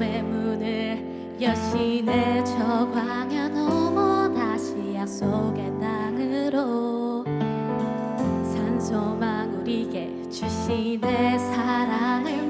마음의 문을 여신의 저 광야 넘어 다시 약속의 땅으로. 산소망 우리게 주신의 사랑을